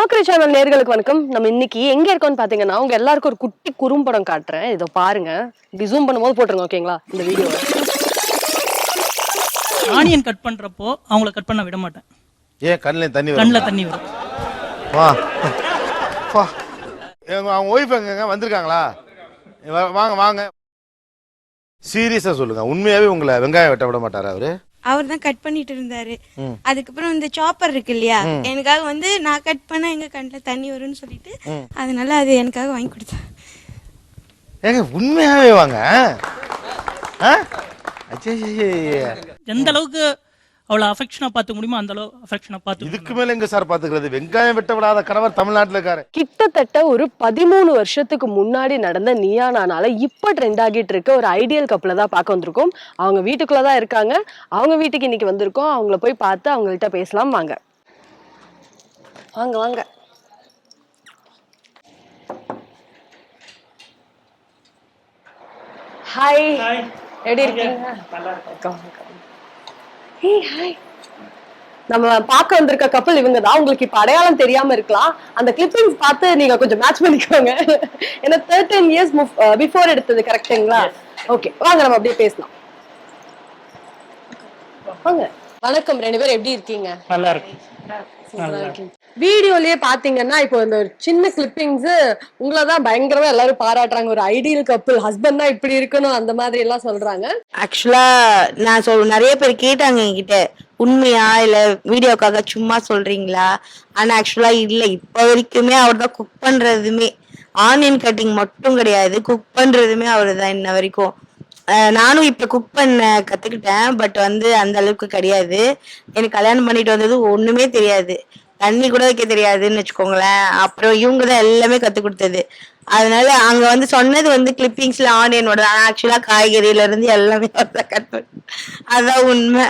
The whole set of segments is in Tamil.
நோக்கரி சேனல் நேர்களுக்கு வணக்கம். நம்ம இன்னைக்கு எங்க இருக்கோம்னு பாத்தீங்கன்னா உங்க எல்லாருக்கும் ஒரு குட்டி குறும்படம் காட்டுறேன். இதை பாருங்க. இப்படி ஜூம் பண்ணும்போது போட்டுருங்க ஓகேங்களா இந்த வீடியோ ஆனியன் கட் பண்றப்போ அவங்கள கட் பண்ண விட மாட்டேன் ஏன் கண்ணில் தண்ணி வரும்? கண்ணில் தண்ணி வரும். வா. வா. எங்க அவங்க ஒய்ஃப் எங்கங்க? வந்திருக்காங்களா? வா- வாங்க வாங்க. சீரியஸா சொல்லுங்க. உண்மையாவே உங்களை வெங்காயம் வெட்ட விட மாட்டாரா அவரு? அவர் தான் கட் பண்ணிட்டு இருந்தாரு. அதுக்கப்புறம் இந்த சாப்பர் இருக்கு இல்லையா? எனக்காக வந்து நான் கட் பண்ணா எங்க கண்ணுல தண்ணி வரும்னு சொல்லிட்டு அதனால அது எனக்காக வாங்கி கொடுத்தாரு ஏங்க உண்மையாவே வாங்க. எந்த அளவுக்கு அவளை அஃபெக்ஷனா பார்த்துக்க முடியுமோ? அந்த அளவு அஃபெக்ஷனா பார்த்து இதுக்கு மேல எங்க சார் பாத்துக்கிறது வெங்காயம் வெட்ட விடாத கணவர் தமிழ்நாட்டுல இருக்காரு. கிட்டத்தட்ட ஒரு பதிமூணு வருஷத்துக்கு முன்னாடி நடந்த நீயா நானால இப்ப ட்ரெண்ட் ஆகிட்டு இருக்க ஒரு ஐடியல் கப்பல தான் பார்க்க வந்திருக்கோம். அவங்க வீட்டுக்குள்ள தான் இருக்காங்க. அவங்க வீட்டுக்கு இன்னைக்கு வந்திருக்கோம். அவங்கள போய் பார்த்து அவங்கள்ட்ட பேசலாம். வாங்க. வாங்க வாங்க. ஹாய் எப்படி இருக்கீங்க? வணக்கம், வணக்கம். ஹாய் நம்ம பார்க்க வந்திருக்க கப்பல் இவங்க தான் உங்களுக்கு இப்ப அடையாளம் தெரியாம இருக்கலாம். அந்த கிளிப்பிங்ஸ் பார்த்து நீங்க கொஞ்சம் மேட்ச் பண்ணிக்கோங்க. ஏன்னா தேர்ட்டீன் இயர்ஸ் பிஃபோர் எடுத்தது கரெக்டுங்களா ஓகே வாங்க நம்ம அப்படியே பேசலாம். வாங்க. வணக்கம். ரெண்டு பேரும் எப்படி இருக்கீங்க? நல்லா இருக்கு வீடியோலயே பாத்தீங்கன்னா இப்போ இந்த ஒரு சின்ன கிளிப்பிங்ஸ் உங்களை தான் பயங்கரமா எல்லாரும் பாராட்டுறாங்க. ஒரு ஐடியல் கப்பல் ஹஸ்பண்ட் தான் இப்படி இருக்கணும் அந்த மாதிரி எல்லாம் சொல்றாங்க. ஆக்சுவலா நான் சொல் நிறைய பேர் கேட்டாங்க என்கிட்ட உண்மையா? இல்ல வீடியோக்காக சும்மா சொல்றீங்களா? ஆனா ஆக்சுவலா இல்ல இப்ப வரைக்குமே அவர் தான் குக் பண்றதுமே ஆனியன் கட்டிங் மட்டும் கிடையாது குக் பண்றதுமே அவர் தான் இன்ன வரைக்கும். நானும் இப்ப குக் பண்ண கத்துக்கிட்டேன் பட் வந்து அந்த அளவுக்கு கிடையாது. எனக்கு கல்யாணம் பண்ணிட்டு வந்தது ஒண்ணுமே தெரியாது. தண்ணி கூட வைக்க தெரியாதுன்னு வச்சுக்கோங்களேன். அப்புறம் இவங்க தான் எல்லாமே கத்து கொடுத்தது. அதனால அங்க வந்து சொன்னது வந்து கிளிப்பிங்ஸ்ல ஆனியனோட ஆக்சுவலா காய்கறியில இருந்து எல்லாமே கட் அதான் உண்மை.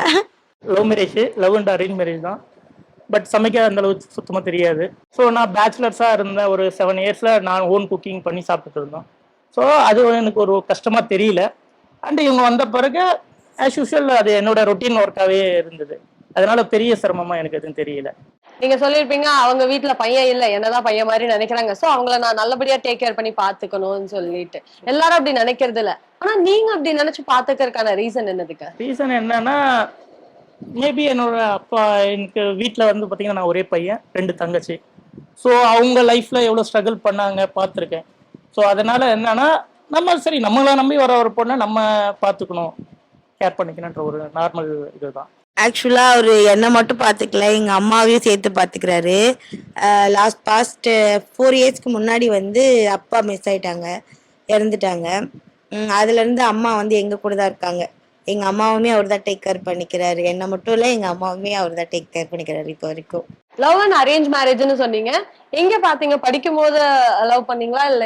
Love marriage love and arrange marriage தான். பட் சமைக்க அந்த அளவுக்கு சுத்தமாக தெரியாது. ஸோ நான் பேச்சுலர்ஸாக இருந்த ஒரு செவன் இயர்ஸில் நான் ஓன் குக்கிங் பண்ணி சாப்பிட்டுட்டு இருந்தோம். ஸோ அது எனக்கு ஒரு கஷ்டமாக தெரியல. அண்ட் இவங்க வந்த பிறகு ஆஸ் யூஷுவல் அது என்னோட ரொட்டீன் ஒர்க்காகவே இருந்தது. அதனால பெரிய சிரமமா எனக்கு எதுவும் தெரியல. நீங்க சொல்லிருப்பீங்க அவங்க வீட்டுல பையன் இல்ல என்னதான் பையன் மாதிரி நினைக்கிறாங்க. சோ அவங்கள நான் நல்லபடியா டேக் கேர் பண்ணி பாத்துக்கணும்னு சொல்லிட்டு. எல்லாரும் அப்படி நினைக்கிறது இல்ல. ஆனா நீங்க அப்படி நினைச்சு பாத்துக்கிறதுக்கான ரீசன் என்னதுக்கு? ரீசன் என்னன்னா மேபி என்னோட அப்பா எனக்கு வீட்டில் வந்து பார்த்தீங்கன்னா நான் ஒரே பையன் ரெண்டு தங்கச்சி. ஸோ அவங்க லைஃப்பில் எவ்வளோ ஸ்ட்ரகிள் பண்ணாங்க பார்த்துருக்கேன் ஸோ அதனால என்னன்னா நம்ம சரி நம்மளை நம்பி வர ஒரு பொண்ணை நம்ம பார்த்துக்கணும் கேர் பண்ணிக்கணுன்ற ஒரு நார்மல் இதுதான். ஆக்சுவலா அவரு என்ன மட்டும் பாத்துக்கல. எங்க அம்மாவையும் சேர்த்து பாத்துக்கிறாரு. லாஸ்ட் பாஸ்ட் ஃபோர் இயர்ஸ்க்கு முன்னாடி வந்து அப்பா மிஸ் ஆயிட்டாங்க. இறந்துட்டாங்க. உம் அதுல இருந்து அம்மா வந்து எங்க கூட தான் இருக்காங்க. எங்க அம்மாவுமே அவர் தான் டேக் கேர் பண்ணிக்கிறாரு. என்ன மட்டும் இல்ல எங்க அம்மாவுமே அவர் தான் டேக் கேர் பண்ணிக்கிறாரு இப்போ வரைக்கும். லவ் அண்ட் அரேஞ்ச் மேரேஜ்னு சொன்னீங்க. எங்க பாத்தீங்க படிக்கும் போது லவ் பண்ணீங்களா இல்ல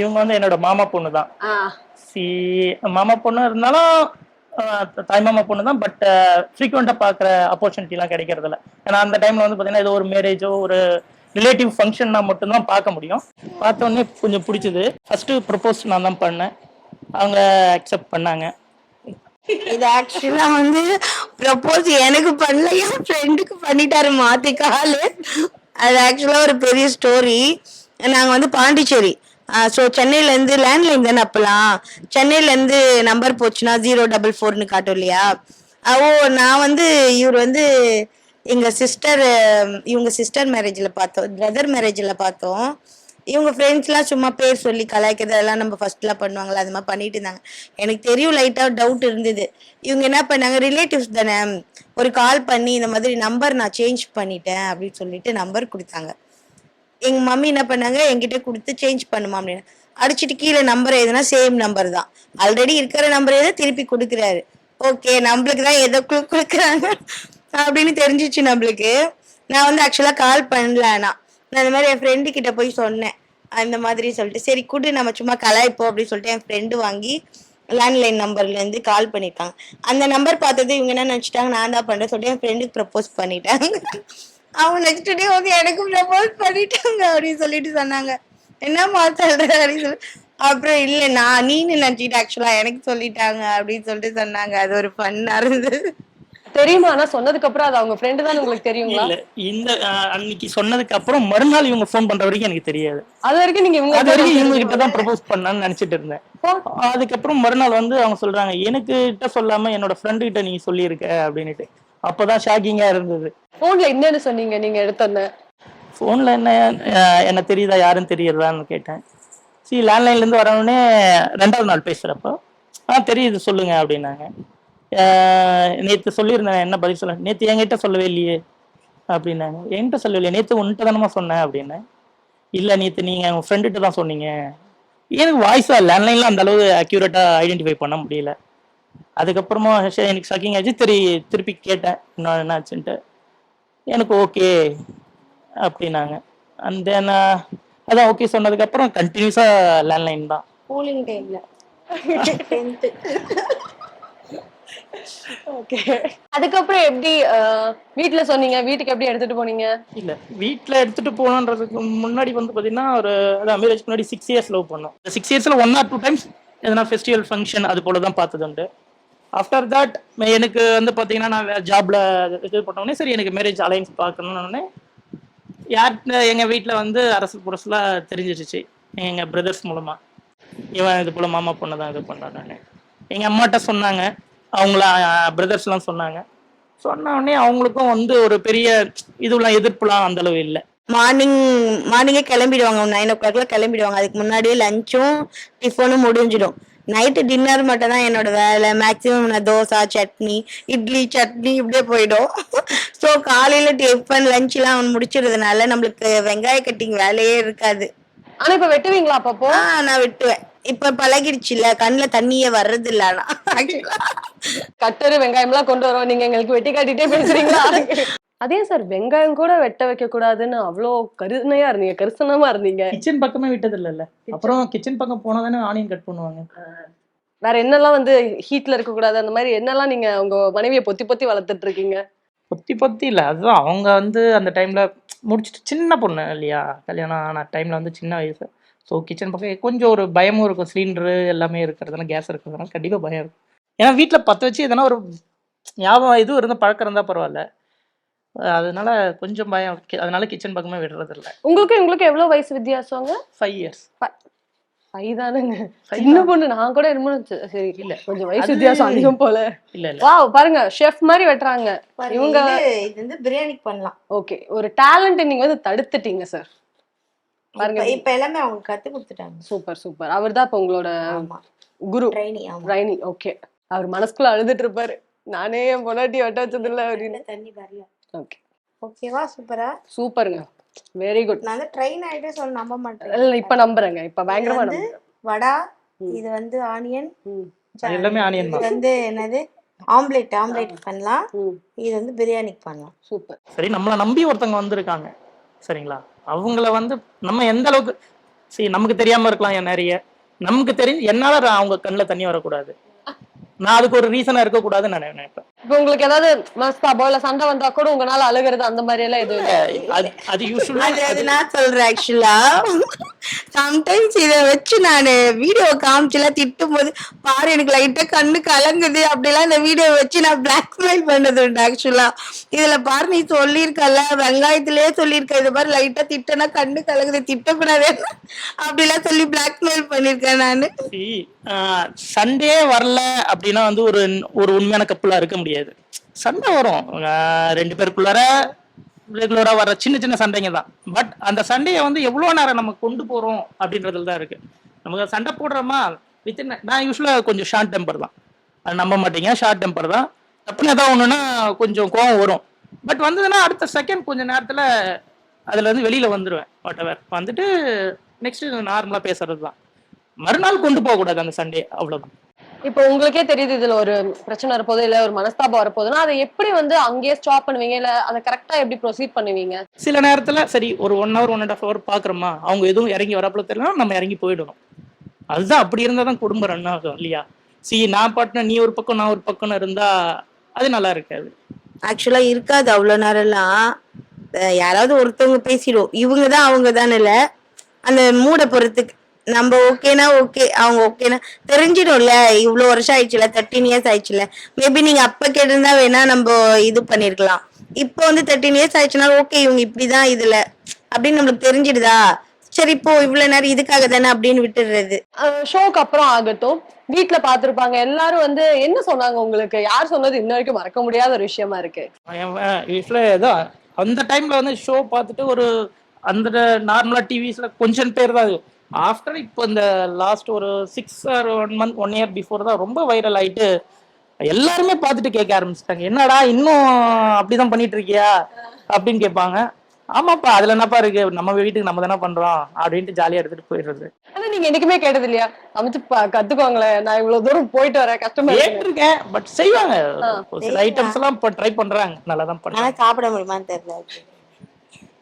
இவங்க வந்து என்னோட மாமா பொண்ணு தான். ஆ. சி மாமா பொண்ணு இருந்தாலும் தாய்மாமா பொண்ணு தான் பட் ஃப்ரீக்வெண்ட்டாக பார்க்குற ஆப்பர்ச்சுனிட்டிலாம் கிடைக்கிறதில்ல. ஏன்னா அந்த டைமில் வந்து பார்த்தீங்கன்னா ஏதோ ஒரு மேரேஜோ ஒரு ரிலேட்டிவ் ஃபங்க்ஷன்னா மட்டும்தான் பார்க்க முடியும். பார்த்த உடனே கொஞ்சம் பிடிச்சது. ஃபர்ஸ்ட் ப்ரப்போஸ் நான் தான் பண்ணேன். அவங்க அக்செப்ட் பண்ணாங்க. இது ஆக்சுவலா வந்து ப்ரப்போஸ் எனக்கு பண்ணல என் ஃப்ரெண்டுக்கு பண்ணிட்டாரு மாத்தி காலு. அது ஆக்சுவலா ஒரு பெரிய ஸ்டோரி நாங்க வந்து பாண்டிச்சேரி. ஸோ சென்னையிலேருந்து லேண்ட்லைன் தானே அப்போலாம்? சென்னையிலேருந்து நம்பர் போச்சுன்னா ஜீரோ டபுள் ஃபோர்னு காட்டும் இல்லையா? ஓ நான் வந்து இவர் வந்து எங்கள் சிஸ்டர் இவங்க சிஸ்டர் மேரேஜில் பார்த்தோம் பிரதர் மேரேஜில் பார்த்தோம். இவங்க ஃப்ரெண்ட்ஸ்லாம் சும்மா பேர் சொல்லி கலாய்க்கிறதெல்லாம் நம்ம ஃபர்ஸ்ட்லாம் பண்ணுவாங்களா அது மாதிரி பண்ணிட்டு இருந்தாங்க. எனக்கு தெரியும் லைட்டாக டவுட் இருந்தது. இவங்க என்ன பண்ணாங்க ரிலேட்டிவ்ஸ் தானே ஒரு கால் பண்ணி இந்த மாதிரி நம்பர் நான் சேஞ்ச் பண்ணிட்டேன் அப்படின்னு சொல்லிட்டு நம்பர் கொடுத்தாங்க. எங்க மம்மி என்ன பண்ணாங்க என்கிட்ட கொடுத்து சேஞ்ச் பண்ணுமா அப்படின்னு. அடிச்சிட்டு கீழே நம்பர் எதுனா சேம் நம்பர் தான். ஆல்ரெடி இருக்கிற நம்பர் எதை திருப்பி கொடுக்குறாரு. ஓகே நம்மளுக்கு தான் எதோ கு- கொடுக்குறாங்க அப்படின்னு தெரிஞ்சிச்சு நம்மளுக்கு. நான் வந்து ஆக்சுவலாக கால் பண்ணல நான் இந்த மாதிரி என் ஃப்ரெண்டு கிட்ட போய் சொன்னேன். அந்த மாதிரி சொல்லிட்டு சரி கூட்டு நம்ம சும்மா கலாய்ப்போம் அப்படின்னு சொல்லிட்டு என் ஃப்ரெண்டு வாங்கி லேண்ட்லைன் நம்பர்லேருந்து கால் பண்ணியிருக்காங்க அந்த நம்பர் பார்த்தது இவங்க என்ன நினச்சிட்டாங்க நான் தான் பண்ணுறேன் சொல்லிட்டு என் ஃப்ரெண்டுக்கு ப்ரப்போஸ் பண்ணிட்டாங்க. அவங்க நெக்ஸ்ட் டே ஓகே எனக்கு ப்ரப்போஸ் பண்ணிட்டாங்க அப்படின்னு சொல்லிட்டு சொன்னாங்க. என்ன மாத்தாடுற அப்படின்னு சொல்லி அப்புறம் இல்ல நான் நீன்னு நினைச்சிட்டு ஆக்சுவலா எனக்கு சொல்லிட்டாங்க அப்படின்னு சொல்லிட்டு சொன்னாங்க. அது ஒரு ஃபன்னா இருந்தது. தெரியுமா? ஆனா சொன்னதுக்கு அப்புறம் அது அவங்க ஃப்ரெண்டு தான் உங்களுக்கு தெரியுங்களா? இல்ல இந்த அன்னைக்கு சொன்னதுக்கு அப்புறம் மறுநாள் இவங்க ஃபோன் பண்ற வரைக்கும் எனக்கு தெரியாது. அது வரைக்கும் நீங்க இவங்க அது வரைக்கும் இவங்க கிட்ட தான் ப்ரப்போஸ் பண்ணான்னு நினைச்சிட்டு இருந்தேன். அதுக்கப்புறம் மறுநாள் வந்து அவங்க சொல்றாங்க எனக்கு கிட்ட சொல்லாம என்னோட ஃப்ரெண்டு கிட்ட நீ சொல்லியிருக்க அப்படின்னுட்டு. அப்பதான் ஷாக்கிங்கா இருந்தது. போன்ல என்னன்னு சொன்னீங்க நீங்க எடுத்தோன்னு? ஃபோன்ல என்ன என்ன தெரியுதா யாருன்னு தெரியறதான்னு கேட்டேன். சரி லேண்ட்லைன்ல இருந்து வரவுடனே ரெண்டாவது நாள் பேசுறப்போ ஆ தெரியுது சொல்லுங்க அப்படின்னாங்க. நேற்று சொல்லியிருந்தேன் என்ன பதில் சொல்ல நேற்று என்கிட்ட சொல்லவே இல்லையே அப்படின்னாங்க. என்கிட்ட சொல்லலையே நேற்று உன்கிட்ட தானமா சொன்னேன் அப்படின்னேன். இல்லை நேற்று நீங்கள் உங்கள் ஃப்ரெண்டுகிட்ட தான் சொன்னீங்க. எனக்கு வாய்ஸா லேண்ட்லைன்ல அந்த அளவு அக்யூரேட்டாக ஐடென்டிஃபை பண்ண முடியல. அதுக்கப்புறமா எனக்கு ஷாக்கிங் ஆச்சு திரு திருப்பி கேட்டேன். என்ன என்னாச்சுன்ட்டு எனக்கு ஓகே அப்படின்னாங்க. அண்ட் தென் அதான் ஓகே சொன்னதுக்கப்புறம் கண்டினியூஸாக லேண்ட்லைன் தான். ஸ்கூலிங் டைம்ல ஓகே அதுக்கப்புறம் எப்படி வீட்ல சொன்னீங்க? வீட்டுக்கு எப்படி எடுத்துட்டு போனீங்க? இல்ல வீட்ல எடுத்துட்டு போகணுன்றதுக்கு முன்னாடி வந்து பாத்தீங்கன்னா ஒரு அதான் மேரேஜ் முன்னாடி சிக்ஸ் இயர்ஸ் லவ் பண்ணோம். சிக்ஸ் இயர்ஸ்ல ஒன் ஆர் டூ டைம்ஸ் எதனா ஃபெஸ்டிவல் ஃபங்க்ஷன் அது போல தான் பார்த்தது உண்டு. ஆஃப்டர் தட் எனக்கு வந்து பார்த்தீங்கன்னா நான் ஜாப்ல இது பண்ணோடனே சரி எனக்கு மேரேஜ் அலைன்ஸ் பார்க்கணும்னு யார் எங்கள் வீட்டில் வந்து அரசு புரசுலாம் தெரிஞ்சிருச்சு. எங்கள் பிரதர்ஸ் மூலமாக இவன் இது போல் மாமா பொண்ணு தான் இது பண்ணான் நான் எங்கள் அம்மாட்ட சொன்னாங்க. அவங்கள பிரதர்ஸ்லாம் சொன்னாங்க. சொன்ன உடனே அவங்களுக்கும் வந்து ஒரு பெரிய இதுலாம் எதிர்ப்புலாம் அந்த அளவு இல்லை. மார்னிங் மார்னிங்கே கிளம்பிடுவாங்க. நைன் ஓ கிளாக்ல கிளம்பிடுவாங்க. அதுக்கு முன்னாடியே லஞ்சும் டிஃபனும் முடிஞ்சிடும். நைட்டு டின்னர் மட்டும் தான் என்னோட வேலை. மேக்ஸிமம் நான் தோசை சட்னி இட்லி சட்னி இப்படியே போயிடும். ஸோ காலையில டிஃபன் லஞ்ச்லாம் முடிச்சிடுறதுனால நம்மளுக்கு வெங்காய கட்டிங் வேலையே இருக்காது. ஆனா இப்ப வெட்டுவீங்களா அப்பப்போ? நான் விட்டுவேன். இப்ப பழகிடுச்சுல கண்ணுல தண்ணியே வர்றது இல்ல கட்டரு வெங்காயம் எல்லாம் கொண்டு வரோம். நீங்க எங்களுக்கு வெட்டி காட்டிட்டே பேசுறீங்களா? அதே சார் வெங்காயம் கூட வெட்ட வைக்க கூடாதுன்னு அவ்வளோ கருணையா இருந்தீங்க கரிசனமா இருந்தீங்க. கிச்சன் பக்கமே விட்டது இல்லைல்ல அப்புறம் கிச்சன் பக்கம் போனா தானே ஆனியன் கட் பண்ணுவாங்க. வேற என்னெல்லாம் வந்து ஹீட்ல இருக்க கூடாது? அந்த மாதிரி என்னெல்லாம் நீங்க உங்க மனைவியை பொத்தி பொத்தி வளர்த்துட்டு இருக்கீங்க? பொத்தி பொத்தி இல்லை. அதுதான் அவங்க வந்து அந்த டைம்ல முடிச்சுட்டு சின்ன பொண்ணு இல்லையா? கல்யாணம் ஆன டைம்ல வந்து சின்ன வயசு. ஸோ கிச்சன் பக்கம் கொஞ்சம் ஒரு பயமும் இருக்கும். சிலிண்டரு எல்லாமே இருக்கிறதுனால கேஸ் இருக்கிறதுனால கண்டிப்பாக பயம் இருக்கும். ஏன்னா வீட்டில் பற்ற வச்சு எதனா ஒரு ஞாபகம் இதுவும் இருந்தால் பழக்கம் இருந்தால் பரவாயில்ல. அதனால கொஞ்சம் பயம். அதனால கிச்சன் பக்கமே விடுறது இல்லை உங்களுக்கு உங்களுக்கு எவ்வளவு வயசு வித்தியாசங்க? ஃபைவ் இயர்ஸ் ஃபைவ் தானுங்க. சின்ன பொண்ணு நான் கூட என்னமோ. சரி இல்ல. கொஞ்சம் வயசு வித்தியாசம் அதிகம் போல. இல்லை இல்லை. வாவ் பாருங்க ஷெஃப் மாதிரி வெட்டுறாங்க. இவங்க இது வந்து பிரியாணிக்கு பண்ணலாம். ஓகே ஒரு டேலண்ட் நீங்க வந்து தடுத்துட்டீங்க சார் பாருங்க. இப்ப- எல்லாமே அவங்க கத்து கொடுத்துட்டாங்க. சூப்பர் சூப்பர் அவர் தான் இப்ப உங்களோட குரு. ரைனி ஓகே அவர் மனசுக்குள்ள அழுதுட்டு இருப்பாரு. நானே என் பொண்டாட்டி வெட்ட வச்சது இல்ல அப்படின்னு தண்ணி வரல ஓகே. ஓகேவா? சூப்பரா? சூப்பருங்க. வெரி குட் நான் வந்து ட்ரெயின் ஆயிட்டே சொல்ல நம்ப மாட்டேன். இல்ல இப்ப நம்புறேங்க. இப்ப பயங்கரமா வந்து நம்புறேன். வடா. இது வந்து ஆனியன் எல்லாமே ஆனியன் இது வந்து என்னது? ஆம்லெட் ஆம்லெட் பண்ணலாம். இது வந்து பிரியாணிக்கு பண்ணலாம். சூப்பர். சரி நம்மளை நம்பி ஒருத்தவங்க வந்திருக்காங்க. சரிங்களா? அவங்கள வந்து நம்ம எந்த அளவுக்கு சரி நமக்கு தெரியாம இருக்கலாம் நிறைய. நமக்கு தெரிஞ்சு என்னால அவங்க கண்ணில் தண்ணி வரக்கூடாது. நான் அதுக்கு ஒரு ரீசனா இருக்கக்கூடாதுன்னு நான் நினைப்பேன். இப்போ உங்களுக்கு ஏதாவது மஸ்தாபோ இல்ல சண்டை வந்தா கூட உங்களால அழுகிறது அந்த மாதிரி எல்லாம் எதுவும் அது அது யூஸ்வலா அது நான் சொல்றேன் ஆக்சுவலா சம்டைம்ஸ் இத வச்சு நான் வீடியோ காமிச்சுலாம் திட்டும் போது பாரு எனக்கு லைட்டா கண்ணு கலங்குது. அப்படிலாம் இந்த வீடியோ வச்சு நான் பிளாக்மெயில் பண்ணது உண்டு ஆக்சுவலா இதுல பாரு நீ சொல்லியிருக்கல வெங்காயத்திலேயே சொல்லியிருக்க இது மாதிரி லைட்டா திட்டனா கண்ணு கலங்குது திட்டக்கூடாது அப்படிலாம் சொல்லி பிளாக்மெயில் பண்ணிருக்கேன் நானு. சண்டே வரல அப்படின்னா வந்து ஒரு ஒரு உண்மையான கப்பலா இருக்க முடியாது. சண்டை வரும். ரெண்டு பேருக்குள்ளார ரெகுலரா வர சின்ன சின்ன சண்டைங்க தான். பட் அந்த சண்டையை வந்து எவ்வளவு நேரம் நம்ம கொண்டு போறோம் அப்படின்றதுல தான் இருக்கு. நமக்கு சண்டை போடுறோமா? வித்தின் நான் யூஸ்வலா கொஞ்சம் ஷார்ட் டெம்பர் தான். அது நம்ப மாட்டீங்க. ஷார்ட் டெம்பர் தான். தப்புன்னு ஏதாவது ஒண்ணுன்னா கொஞ்சம் கோவம் வரும். பட் வந்ததுன்னா அடுத்த செகண்ட் கொஞ்ச நேரத்துல அதுல இருந்து வெளியில வந்துருவேன். வாட் எவர் வந்துட்டு நெக்ஸ்ட் நார்மலா பேசுறது தான். மறுநாள் கொண்டு போக கூடாது அந்த சண்டே அவ்வளவுதான். இப்போ உங்களுக்கே தெரியுது இதுல ஒரு பிரச்சனை வரப்போகுது இல்ல ஒரு மனஸ்தாபம் வரப்போகுதுன்னா அதை எப்படி வந்து அங்கேயே ஸ்டாப் பண்ணுவீங்க? இல்ல அதை கரெக்டா எப்படி ப்ரொசீட் பண்ணுவீங்க? சில நேரத்துல சரி ஒரு one hour one and half hour பாக்குறோமா? அவங்க எதுவும் இறங்கி வரப்பல தெரியல நம்ம இறங்கி போயிடணும் அதுதான் அப்படி இருந்தா தான் குடும்பம் ரன் ஆகும் இல்லையா? சி நான் பாட்டின நீ ஒரு பக்கம் நான் ஒரு பக்கம் இருந்தா அது நல்லா இருக்காது. ஆக்சுவலா இருக்காது அவ்வளவு நேரம்லாம் அஹ் யாராவது ஒருத்தவங்க பேசிடும் இவங்க தான் அவங்க தான் இல்ல. அந்த மூட பொறுத்துக்கு நம்ம ஓகேனா ஓகே அவங்க ஓகேனா தெரிஞ்சிடும்ல. இவ்வளோ வருஷம் ஆயிடுச்சுல தேர்ட்டீன் இயர்ஸ் ஆயிடுச்சுல. மேபி நீங்க அப்ப கேட்டிருந்தா வேணா நம்ம இது பண்ணிருக்கலாம். இப்போ வந்து தேர்ட்டீன் இயர்ஸ் ஆயிடுச்சுனா ஓகே இவங்க இப்படிதான் இதுல அப்படின்னு நம்மளுக்கு தெரிஞ்சிடுதா? சரி இப்போ இவ்வளவு நேரம் இதுக்காக தானே அப்படின்னு விட்டுடுறது. ஷோக்கு அப்புறம் ஆகட்டும். வீட்ல பாத்திருப்பாங்க எல்லாரும் வந்து என்ன சொன்னாங்க உங்களுக்கு? யார் சொன்னது இன்ன வரைக்கும் மறக்க முடியாத ஒரு விஷயமா இருக்கு? ஏதோ அந்த டைம்ல வந்து ஷோ பார்த்துட்டு ஒரு அந்த நார்மலா டிவிஸ்ல கொஞ்சம் பேர் தான். ஆஃப்டர் இப்போ இந்த லாஸ்ட் ஒரு six or one month one year before தான் ரொம்ப வைரல் ஆயிட்டு எல்லாருமே பார்த்துட்டு கேட்க ஆரம்பிச்சிட்டாங்க. என்னடா இன்னும் அப்படிதான் பண்ணிட்டு இருக்கியா அப்படின்னு கேட்பாங்க. ஆமாப்பா அதுல என்னப்பா இருக்கு? நம்ம வீட்டுக்கு நம்ம தானே பண்றோம் அப்படின்ட்டு ஜாலியா எடுத்துட்டு போயிடுறது. ஆனா நீங்க என்னைக்குமே கேட்டது இல்லையா சமைச்சு ப- கத்துக்கோங்களேன். நான் இவ்வளவு தூரம் போயிட்டு வரேன் கஷ்டமா இருக்கு. கேட்டிருக்கேன் பட் செய்வாங்க. ஒரு சில ஐட்டம்ஸ் எல்லாம் இப்போ ட்ரை பண்றாங்க. நல்லா தான் ஆனா பண்றாங்க சாப்பிட முடியுமான்னு தெரியல.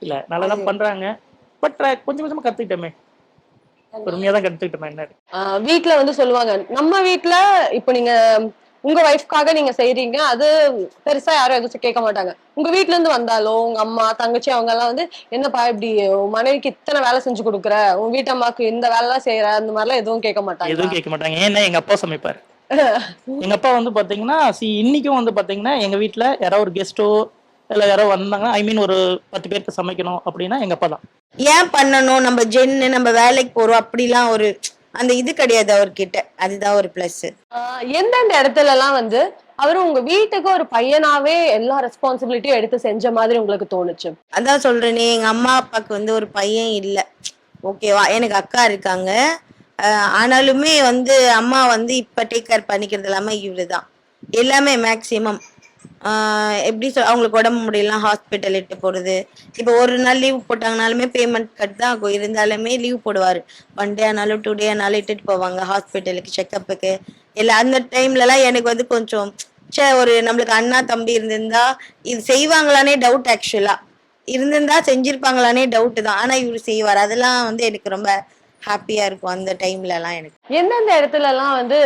இல்ல நல்லா தான் பண்றாங்க. பட் கொஞ்சம் கொஞ்சமா கத்துக்கிட்டோமே. பொறுமையா தான் கத்துக்கிட்டோமே என்ன வீட்ல வந்து சொல்லுவாங்க நம்ம வீட்ல இப்போ நீங்க உங்க ஒய்ஃப்காக நீங்க செய்றீங்க அது பெருசா யாரும் எதுவும் கேட்க மாட்டாங்க. உங்க வீட்ல இருந்து வந்தாலோ உங்க அம்மா தங்கச்சி அவங்க எல்லாம் வந்து என்னப்பா இப்படி உன் மனைவிக்கு இத்தனை வேலை செஞ்சு கொடுக்குற? உன் வீட்டம்மாக்கு இந்த வேலை எல்லாம் செய்யற அந்த மாதிரிலாம் எதுவும் கேட்க மாட்டாங்க. எதுவும் கேட்க மாட்டாங்க. ஏன்னா எங்க அப்பா சமைப்பாரு. எங்க அப்பா வந்து பாத்தீங்கன்னா சி இன்னைக்கும் வந்து பாத்தீங்கன்னா எங்க வீட்ல யாரோ ஒரு கெஸ்ட்டோ இல்ல யாரோ வந்தாங்கன்னா ஐ மீன் ஒரு பத்து பேருக்கு சமைக்கணும் அப்படின்னா எங்க அப்பா தான். ஏன் பண்ணணும்? நம்ம ஜென்னு நம்ம வேலைக்கு போறோம். அப்படிலாம் ஒரு அந்த இது கிடையாது அவர்கிட்ட. அதுதான் ஒரு பிளஸ் எந்தெந்த இடத்துல எல்லாம் வந்து அவரு உங்க வீட்டுக்கு ஒரு பையனாவே எல்லா ரெஸ்பான்சிபிலிட்டியும் எடுத்து செஞ்ச மாதிரி உங்களுக்கு தோணுச்சு? அதான் சொல்றேனே எங்க அம்மா அப்பாவுக்கு வந்து ஒரு பையன் இல்லை. ஓகேவா எனக்கு அக்கா இருக்காங்க. ஆனாலுமே வந்து அம்மா வந்து இப்ப டேக் கேர் பண்ணிக்கிறது எல்லாமே இவரு தான் எல்லாமே மேக்சிமம் எப்படி சொல் அவங்களுக்கு உடம்பு முடியலாம் ஹாஸ்பிட்டல் இட்டு போறது. இப்போ ஒரு நாள் லீவ் போட்டாங்கனாலுமே பேமெண்ட் கட் தான் ஆகும். இருந்தாலுமே லீவ் போடுவாரு. ஒன் டே ஆனாலும் டூ டே ஆனாலும் இட்டுட்டு போவாங்க ஹாஸ்பிட்டலுக்கு செக்கப்புக்கு இல்லை அந்த டைம்லலாம் எனக்கு வந்து கொஞ்சம் சே ஒரு நம்மளுக்கு அண்ணா தம்பி இருந்திருந்தா இது செய்வாங்களானே டவுட் ஆக்சுவலா இருந்திருந்தா செஞ்சிருப்பாங்களானே டவுட் தான். ஆனா இவரு செய்வார். அதெல்லாம் வந்து எனக்கு ரொம்ப ஹாப்பியா இருக்கும் அந்த டைம்ல எல்லாம் எனக்கு. எந்தெந்த இடத்துல எல்லாம் வந்து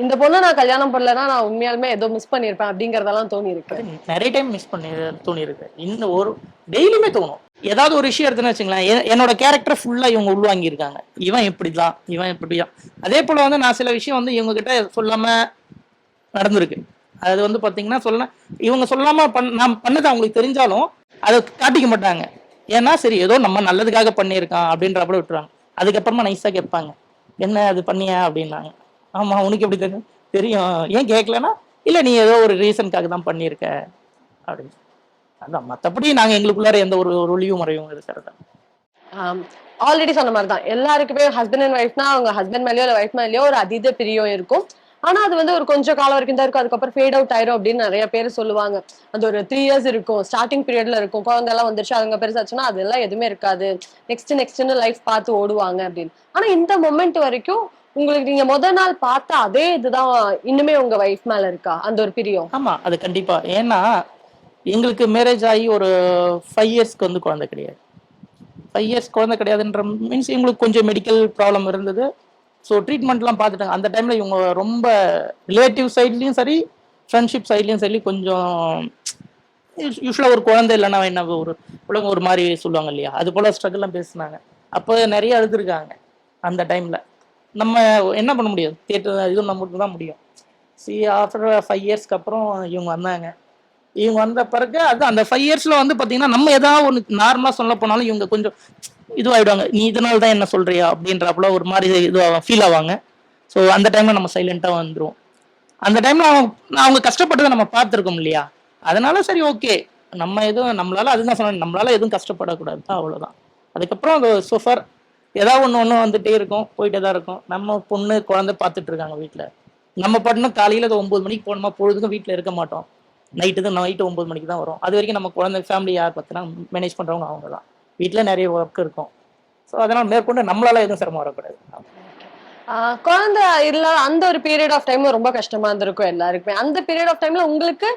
இந்த பொண்ணு நான் கல்யாணம் பண்ணலன்னா நான் உண்மையாலுமே ஏதோ மிஸ் பண்ணிருப்பேன் அப்படிங்கறதெல்லாம் தோணி இருக்கு நிறைய டைம் மிஸ் பண்ணி தோணி இருக்கு இந்த ஒரு டெய்லியுமே தோணும். ஏதாவது ஒரு விஷயம் எடுத்துன்னு வச்சுங்களேன் என்னோட கேரக்டர் ஃபுல்லா இவங்க உள்வாங்கியிருக்காங்க. இவன் இப்படிதான் இவன் இப்படிதான். அதே போல வந்து நான் சில விஷயம் வந்து இவங்க கிட்ட சொல்லாம நடந்திருக்கு. அது வந்து பாத்தீங்கன்னா சொல்ல இவங்க சொல்லாம பண் நான் பண்ணது அவங்களுக்கு தெரிஞ்சாலும் அதை காட்டிக்க மாட்டாங்க. ஏன்னா சரி ஏதோ நம்ம நல்லதுக்காக பண்ணியிருக்கான் அப்படின்றப்பட விட்டுருவாங்க. அதுக்கப்புறமா நைஸா கேட்பாங்க. என்ன அது பண்ணியா? அப்படின்னாங்க. ஆமா உனக்கு எப்படி தெரியும்? தெரியும். ஏன் கேட்கலன்னா இல்ல நீ ஏதோ ஒரு ரீசனுக்காக தான் பண்ணியிருக்க. அப்படின்னு. அதான் மத்தபடி நாங்க எங்களுக்குள்ளார எந்த ஒரு ஒரு ஒளிவு முறையும் இருக்கிறது ஆல்ரெடி சொன்ன மாதிரி தான் எல்லாருக்குமே ஹஸ்பண்ட் அண்ட் ஒய்ஃப்னா அவங்க ஹஸ்பண்ட் மேலயோ இல்லை ஒய்ஃப் மேலயோ ஒரு அதீத பிரியம் இருக்கும். ஆனா அது வந்து ஒரு கொஞ்சம் காலம் வரைக்கும் தான் இருக்கும். அதுக்கப்புறம் ஃபேட் அவுட் ஆயிரும் அப்படின்னு நிறைய பேர் சொல்லுவாங்க. அது ஒரு த்ரீ இயர்ஸ் இருக்கும். ஸ்டார்டிங் பீரியட்ல இருக்கும். குழந்தை எல்லாம் வந்துருச்சு அவங்க பெருசாச்சுன்னா அதெல்லாம் எதுவுமே இருக்காது. நெக்ஸ்ட் நெக்ஸ்ட்னு லைஃப் பார்த்து ஓடுவாங்க அப்படின்னு. ஆனா இந்த மொமெண்ட் வரைக்கும் உங்களுக்கு நீங்க முத நாள் பார்த்த அதே இதுதான் இன்னுமே உங்க ஒய்ஃப் மேல இருக்கா? அந்த ஒரு பிரியம். ஆமா அது கண்டிப்பா. ஏன்னா எங்களுக்கு மேரேஜ் ஆகி ஒரு ஃபைவ் இயர்ஸ்க்கு வந்து குழந்தை கிடையாது. ஃபைவ் இயர்ஸ் குழந்தை கிடையாதுன்ற மீன்ஸ் எங்களுக்கு கொஞ்சம் மெடிக்கல் ப்ராப்ளம் இருந்தது. ஸோ ட்ரீட்மெண்ட்லாம் பார்த்துட்டாங்க. அந்த டைம்ல இவங்க ரொம்ப ரிலேட்டிவ் சைட்லேயும் சரி ஃப்ரெண்ட்ஷிப் சைட்லேயும் சரி கொஞ்சம் யூஸ்வலாக ஒரு குழந்தை இல்லைன்னா என்ன ஒரு உலகம் ஒரு மாதிரி சொல்லுவாங்க இல்லையா? அது போல ஸ்ட்ரகிள்லாம் பேசுனாங்க. அப்போ நிறைய அழுதுருக்காங்க அந்த டைம்ல நம்ம என்ன பண்ண முடியாது தேட்டர் இது நம்மளுக்கு தான் முடியும். சி ஆஃப்டர் ஃபைவ் இயர்ஸ்க்கு அப்புறம் இவங்க வந்தாங்க. இவங்க வந்த பிறகு அது அந்த ஃபைவ் இயர்ஸில் வந்து பார்த்தீங்கன்னா நம்ம ஏதாவது ஒன்று நார்மலாக சொல்ல போனாலும் இவங்க கொஞ்சம் இதுவாகிடுவாங்க நீ இதனால தான் என்ன சொல்கிறியா அப்படின்றப்பல ஒரு மாதிரி இது ஃபீல் ஆவாங்க. ஸோ அந்த டைமில் நம்ம சைலண்ட்டாக வந்துடுவோம் அந்த டைமில் அவங்க அவங்க கஷ்டப்பட்டதை நம்ம பார்த்துருக்கோம் இல்லையா? அதனால சரி ஓகே நம்ம எதுவும் நம்மளால அதுதான் சொன்னேன் நம்மளால எதுவும் கஷ்டப்படக்கூடாது. தான் அவ்வளவுதான். அதுக்கப்புறம் அது சோஃபார் ஏதாவது ஒன்று ஒன்று வந்துட்டே இருக்கும் போயிட்டே தான் இருக்கும். நம்ம பொண்ணு குழந்தை பார்த்துட்டு இருக்காங்க வீட்டில் நம்ம பட்டினம் காலையில் அது ஒம்பது மணிக்கு போனோமா பொழுதுக்கும் வீட்டில் இருக்க மாட்டோம். நைட்டு தான் நைட்டு ஒம்பது மணிக்கு தான் வரும். அது வரைக்கும் நம்ம குழந்தை ஃபேமிலி யார் பார்த்தினா மேனேஜ் பண்ணுறவங்க அவங்க தான் வீட்டில் நிறைய ஒர்க் இருக்கும். ஸோ அதனால் மேற்கொண்டு நம்மளால எதுவும் சிரமம் வரக்கூடாது. குழந்தை இல்லாத அந்த ஒரு பீரியட் ஆஃப் டைம் ரொம்ப கஷ்டமா இருந்திருக்கும் எல்லாருக்குமே. அந்த பீரியட் ஆஃப் டைம்ல உங்களுக்கு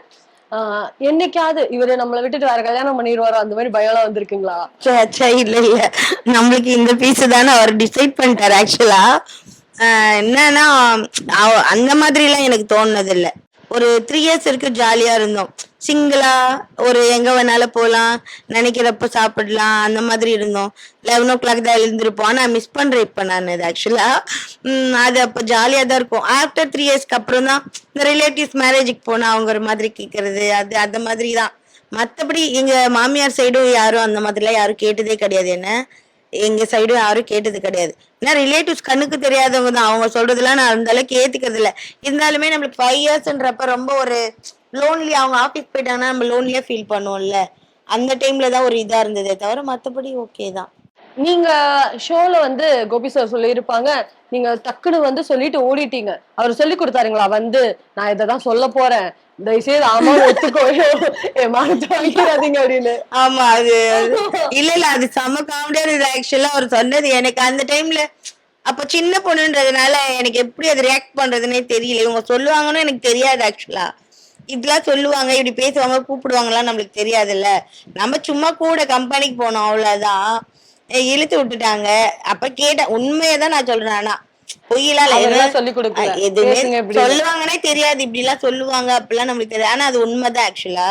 என்னைக்காவது இவரு நம்மளை விட்டுட்டு வேற கல்யாணம் பண்ணிடுவாரோ அந்த மாதிரி பயம்லாம் வந்திருக்குங்களா? ச்சே, ச்சே, இல்ல இல்ல. நம்மளுக்கு இந்த பீஸ் தானே அவர் டிசைட் பண்ணிட்டாரு ஆக்சுவலா என்னன்னா அவ- அந்த மாதிரி எல்லாம் எனக்கு தோணுனது இல்ல ஒரு த்ரீ இயர்ஸ் இருக்கு ஜாலியா இருந்தோம். சிங்கிளா ஒரு எங்க வேணாலும் போகலாம் நினைக்கிறப்ப சாப்பிடலாம் அந்த மாதிரி இருந்தோம். லெவன் ஓ கிளாக் தான் எழுந்திருப்போம். ஆனா மிஸ் பண்றேன் இப்ப நான் இது ஆக்சுவலா அது அப்போ ஜாலியா தான் இருக்கும். ஆஃப்டர் த்ரீ இயர்ஸ்க்கு அப்புறம் தான் இந்த ரிலேட்டிவ்ஸ் மேரேஜுக்கு போனா அவங்க ஒரு மாதிரி கேட்கறது அது அந்த மாதிரி தான். மத்தபடி எங்க மாமியார் சைடும் யாரும் அந்த மாதிரிலாம் யாரும் கேட்டதே கிடையாது. என்ன? எங்க சைடும் யாரும் கேட்டது கிடையாது. ஏன்னா ரிலேட்டிவ்ஸ் கண்ணுக்கு தெரியாதவங்க தான். அவங்க சொல்றதெல்லாம் நான் அந்த அளவுக்கு ஏத்துக்கிறது இல்லை இருந்தாலுமே நம்மளுக்கு ஃபைவ் இயர்ஸ்ன்றப்ப ரொம்ப ஒரு லோன்லி அவங்க ஆஃபீஸ் போயிட்டாங்கன்னா நம்ம லோன்லியா ஃபீல் பண்ணுவோம்ல. அந்த டைம்ல தான் ஒரு இதா இருந்ததே தவிர மத்தபடி ஓகே தான். நீங்க ஷோல வந்து கோபி சார் சொல்லியிருப்பாங்க. நீங்க டக்குன்னு வந்து சொல்லிட்டு ஓடிட்டீங்க. அவர் சொல்லி கொடுத்தாருங்களா? வந்து நான் இதை தான் சொல்ல போறேன். தயவுசெய்து ஆமா ஒத்துக்கோ. என் மானத்தை வாங்கிடாதீங்க அப்படின்னு. ஆமா அது அது- இல்ல இல்ல அது செம காமெடியா இருந்தது. ஆக்சுவலா அவர் சொன்னது எனக்கு அந்த டைம்ல அப்ப சின்ன பொண்ணுன்றதுனால எனக்கு எப்படி அது ரியாக்ட் பண்றதுன்னே தெரியல. இவங்க சொல்லுவாங்கன்னு எனக்கு தெரியாது ஆக்சுவலா இப்படிலாம் சொல்லுவாங்க இப்படி பேசுவாங்க கூப்பிடுவாங்கலாம் நம்மளுக்கு தெரியாதுல்ல. நம்ம சும்மா கூட கம்பெனிக்கு போனோம் அவ்வளவுதான். இழுத்து விட்டுட்டாங்க. அப்ப கேட்டேன் உண்மையை தான் நான் சொல்றேன். ஆனா பொய்யெல்லாம் இல்ல. அவரெல்லாம் எதுவும். சொல்லுவாங்கன்னே தெரியாது. இப்படி எல்லாம் சொல்லுவாங்க. அப்படிலாம் நம்மளுக்கு தெரியாது. ஆனா அது உண்மைதான் ஆக்சுவலா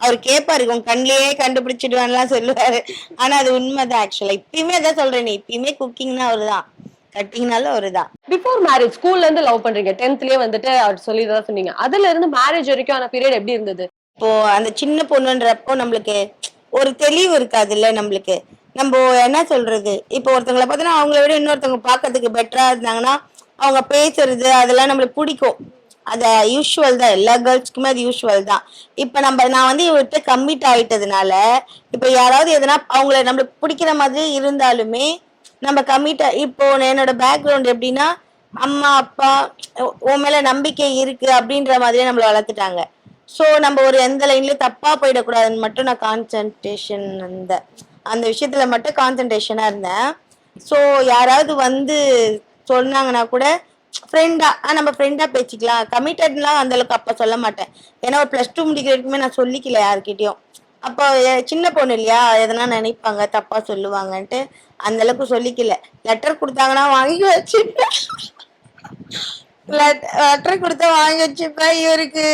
அவர் கேட்பாரு உன் கண்ணிலேயே கண்டுபிடிச்சிடுவான்லாம் சொல்லுவாரு. ஆனா அது உண்மைதான் ஆக்சுவலா இப்பயுமே அதான் சொல்றேன். இப்பயுமே குக்கிங்னா அவருதான். கட்டிங்னாலும் அவருதான் பிஃபோர் மேரேஜ் ஸ்கூல்ல இருந்து லவ் பண்றீங்க. டென்த்லயே வந்துட்டு அவர் சொல்லி தான் சொன்னீங்க. அதுல இருந்து மேரேஜ் வரைக்கும் ஆன பீரியட் எப்படி இருந்தது? இப்போ அந்த சின்ன பொண்ணுன்றப்போ நம்மளுக்கு ஒரு தெளிவு இருக்காதுல்ல நம்மளுக்கு. நம்ம என்ன சொல்றது? இப்போ ஒருத்தவங்களை பார்த்தோன்னா அவங்கள விட இன்னொருத்தவங்க பார்க்கறதுக்கு பெட்டரா இருந்தாங்கன்னா அவங்க பேசுறது அதெல்லாம் நம்மளுக்கு பிடிக்கும். அது யூஷுவல் தான். எல்லா கேர்ள்ஸ்க்குமே அது யூஷுவல் தான். இப்போ நம்ம நான் வந்து இவர்கிட்ட கம்மிட் ஆயிட்டதுனால இப்போ யாராவது எதனா அவங்கள நம்மளுக்கு பிடிக்கிற மாதிரி இருந்தாலுமே நம்ம கம்மிட்டா இப்போ என்னோட பேக்ரவுண்ட் எப்படின்னா அம்மா அப்பா உன் மேல நம்பிக்கை இருக்கு அப்படின்ற மாதிரியே நம்மளை வளர்த்துட்டாங்க. ஸோ நம்ம ஒரு எந்த லைன்லயும் தப்பா போயிடக்கூடாதுன்னு மட்டும் நான் கான்சன்ட்ரேஷன் அந்த அந்த விஷயத்துல மட்டும் கான்சன்ட்ரேஷனா இருந்தேன். ஸோ யாராவது வந்து சொன்னாங்கன்னா கூட ஃப்ரெண்டா நம்ம ஃப்ரெண்டா பேசிக்கலாம். கமிட்டட்லாம் அந்த அளவுக்கு அப்ப சொல்ல மாட்டேன். ஏன்னா ஒரு ப்ளஸ் டூ முடிக்கிற வரைக்குமே நான் சொல்லிக்கல யார்கிட்டயும். அப்போ சின்ன பொண்ணு இல்லையா? எதனா நினைப்பாங்க தப்பா சொல்லுவாங்கன்ட்டு. அந்த அளவுக்கு சொல்லிக்கல. லெட்டர் கொடுத்தாங்கன்னா வாங்கி வச்சுப்பேன். லெட்டர் கொடுத்தா வாங்கி வச்சுப்பேன். இவருக்கு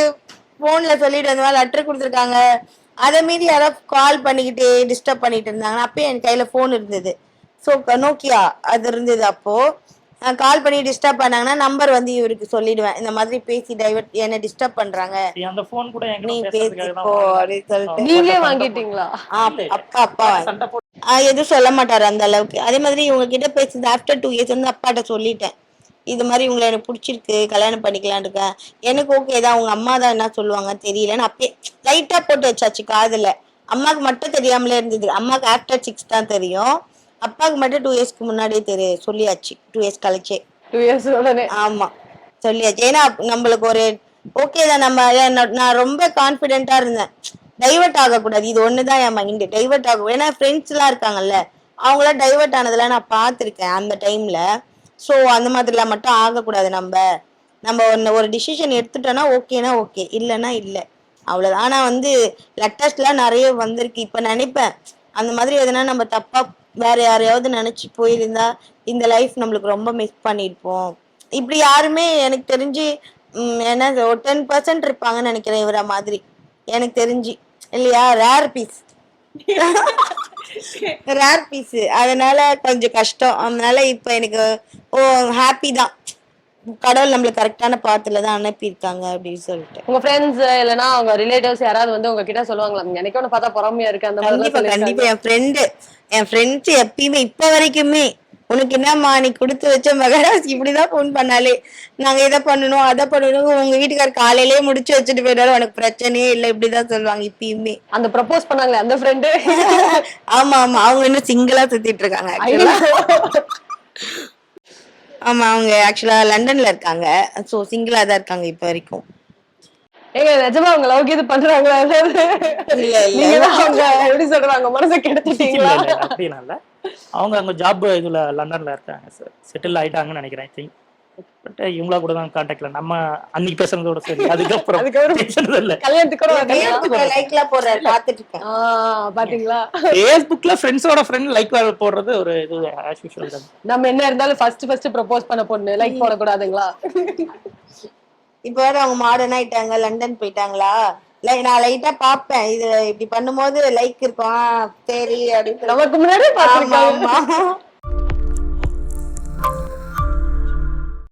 போன்ல சொல்லிட்டு அந்த மாதிரி லெட்டர் கொடுத்துருக்காங்க. அதை மீறி யாராவது கால் பண்ணிக்கிட்டு டிஸ்டர்ப் பண்ணிட்டு இருந்தாங்கன்னா அப்பயே என் கையில ஃபோன் இருந்தது. ஸோ நோக்கியா அது இருந்தது அப்போ. கால் பண்ணி டிஸ்டர்ப் பண்ணாங்கன்னா நம்பர் வந்து இவருக்கு சொல்லிடுவேன். இந்த மாதிரி பேசி டைவர்ட் என்ன டிஸ்டர்ப் பண்றாங்க. அந்த போன் கூட நீ என்கிட்ட பேசி பேசுறதுக்காக தான் போ வாங்கினேன். அப்படின்னு சொல்லிட்டு. நீங்களே வாங்கிட்டீங்களா? அப்பா அப்பா. எதுவும் சொல்ல மாட்டாரு அந்த அளவுக்கு. அதே மாதிரி இவங்க கிட்ட பேசுறது ஆஃப்டர் டூ இயர்ஸ் வந்து அப்பாட்ட சொல்லிட்டேன். இது மாதிரி இவங்களை எனக்கு பிடிச்சிருக்கு கல்யாணம் பண்ணிக்கலாம்னு இருக்கேன். எனக்கு ஓகே தான் உங்க அம்மா தான் என்ன சொல்லுவாங்க தெரியலன்னு அப்பயே லைட்டா போட்டு வச்சாச்சு காதுல. அம்மாவுக்கு மட்டும் தெரியாமலே இருந்தது. அம்மாவுக்கு ஆஃப்டர் சிக்ஸ் தான் தெரியும். அப்பாவுக்கு மட்டும் டூ இயர்ஸ்க்கு முன்னாடியே தெரியும் சொல்லியாச்சு. டூ இயர்ஸ் கழிச்சே. டூ இயர்ஸ் உடனே. ஆமா. சொல்லியாச்சு. ஏன்னா நம்மளுக்கு ஒரு ஓகே தான். நம்ம நான் ரொம்ப கான்பிடென்ட்டா இருந்தேன். டைவர்ட் ஆகக்கூடாது. இது ஒண்ணுதான் என் மைண்ட் டைவர்ட் ஆகும் ஏன்னா ஃப்ரெண்ட்ஸ் எல்லாம் இருக்காங்கல்ல அவங்களாம் டைவர்ட் ஆனதெல்லாம் நான் பார்த்துருக்கேன் அந்த டைம்ல ஸோ அந்த மாதிரிலாம் மட்டும் ஆகக்கூடாது நம்ம. நம்ம ஒன்று ஒரு டிசிஷன் எடுத்துட்டோம்னா ஓகேனா ஓகே இல்லைன்னா இல்லை. அவ்வளோதான் ஆனால் வந்து லெட்டஸ்ட்லாம் நிறைய வந்திருக்கு. இப்போ நினைப்பேன் அந்த மாதிரி எதனா நம்ம தப்பாக வேற யாரையாவது நினச்சி போயிருந்தா இந்த லைஃப் நம்மளுக்கு ரொம்ப மிஸ் பண்ணியிருப்போம். இப்படி யாருமே எனக்கு தெரிஞ்சு என்ன ஒரு டென் பர்சன்ட் இருப்பாங்கன்னு நினைக்கிறேன் இவர மாதிரி. எனக்கு தெரிஞ்சு. இல்லையா? ரேர் பீஸ் ரேர் பீஸ் அதனால கொஞ்சம் கஷ்டம். அதனால இப்ப எனக்கு ஓ ஹாப்பி தான். கடவுள் நம்மளுக்கு கரெக்டான பாத்துல தான் அனுப்பியிருக்காங்க அப்படின்னு சொல்லிட்டு. உங்க ஃப்ரெண்ட்ஸ் இல்லனா உங்க ரிலேட்டிவ்ஸ் யாராவது வந்து உங்ககிட்ட சொல்லுவாங்களா எனக்கு ஒண்ணு பார்த்தா பொறாமையா இருக்கு? அந்த மாதிரி கண்டிப்பா கண்டிப்பா. என் ஃப்ரெண்டு என் ஃப்ரெண்ட்ஸ் எப்பயுமே இப்ப வரைக்குமே உனக்கு என்னம்மா நீ கொடுத்து வச்ச மகராஜ் இப்படிதான் ஃபோன் பண்ணாலே. நாங்க இதை பண்ணணும் அதை பண்ணணும் உங்க வீட்டுக்கார் காலையிலேயே முடிச்சு வச்சுட்டு போயிட்டாலும் உனக்கு பிரச்சனையே இல்லை இப்படிதான் சொல்லுவாங்க இப்பயுமே. அந்த ப்ரப்போஸ் பண்ணாங்களே அந்த ஃப்ரெண்டு ஆமா ஆமா. அவங்க இன்னும் சிங்கிளா சுத்திட்டு இருக்காங்க actually. ஆமா அவங்க ஆக்சுவலா லண்டன்ல இருக்காங்க. சோ சிங்கிளா தான் இருக்காங்க இப்ப வரைக்கும். ஏங்க நிஜமா அவங்க லவ் இது பண்றாங்களா. நீங்க தான் அவங்க எப்படி சொல்றாங்க மனசை கெடுத்துட்டீங்களா? இல்ல, இல்ல, அவங்க அங்க ஜாப் இதுல லண்டன்ல இருக்காங்க சார் செட்டில் ஆயிட்டாங்கன்னு நினைக்கிறேன் ஐ திங்க் பட் இவங்களா கூட தான் கான்டாக்ட்ல நம்ம அன்னைக்கு பேசுறதோட சரி அதுக்கப்புறம் அதுக்கப்புறம் பேசுறது இல்ல கல்யாணத்துக்கு கூட வரலையா? லைக்லாம் போடுறாரு பாத்துட்டு இருக்கேன் பாத்தீங்களா? ஃபேஸ்புக்ல ஃப்ரெண்ட்ஸோட ஃப்ரெண்ட் லைக் போடுறது ஒரு இது ஆஸ் யூஷுவல் நம்ம என்ன இருந்தாலும் ஃபர்ஸ்ட் ஃபர்ஸ்ட் ப்ரப்போஸ் பண்ண பொண்ணு லைக் போடக்கூடாதுங்களா? இப்ப வேற அவங்க மாடர்ன் ஆயிட்டாங்க லண்டன் போயிட்டாங்களா? நான் லைட்டா பாப்பேன். இது இப்படி பண்ணும்போது லைக் இருக்கும். சரி அப்படின்னு. நமக்கு ஆமா.